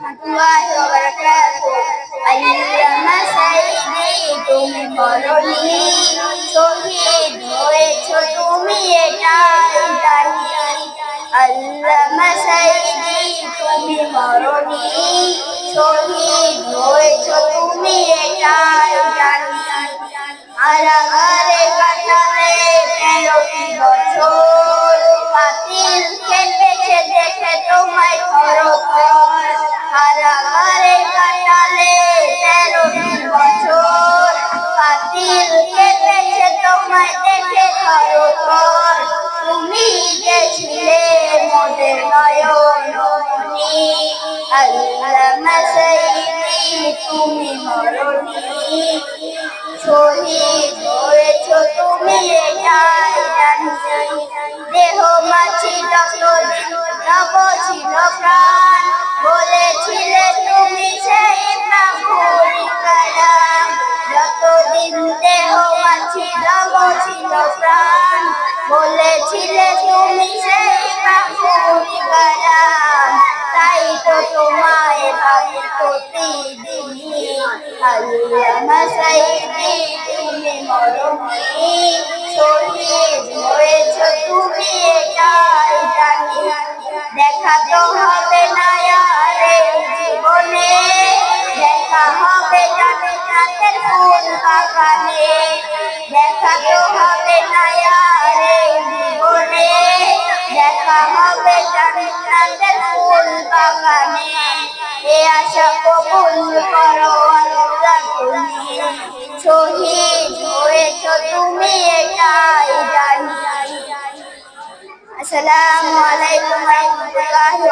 রহমতুল্লাহি ওয়া বারাকাতুহু আল্লামা সাইদি তুমি মরণি শহীদ হয়েছো তুমি এটাই জানি আল্লামা সাইদি তুমি মরণি শহীদ হয়েছো তুমি এটাই জানি আরাগারে গেছিলে মোদের নয়নমণি আল্লামা সাইদি তুমি মরণি। শহীদ হয়েছ তুমি এটাই জানি দেহ মাছি যতদিন নব ছিল প্রাণ। বলেছিলে তুমি সেই যতদিন দেহ মাছি নব ছিল প্রাণ। বলেছিলে তুমি সেই প্রাণী কালাম তাই তো তোমায় ভাবি প্রতিদিনই আল্লামা সাইদি তুমি মরণি। শহীদ হয়েছ তুমি এটাই জানি। দেখা তো হবে না আর জীবনে, দেখা হবে জান্নাতের ফুল বাগানে দেখা জান্নাতের ফুল বাগানে। এ আশা কবুল করো আল্লাহ তুমি শহীদ হয়েছ তুমি এটাই জানি। আসসালামু আলাইকুম ওয়া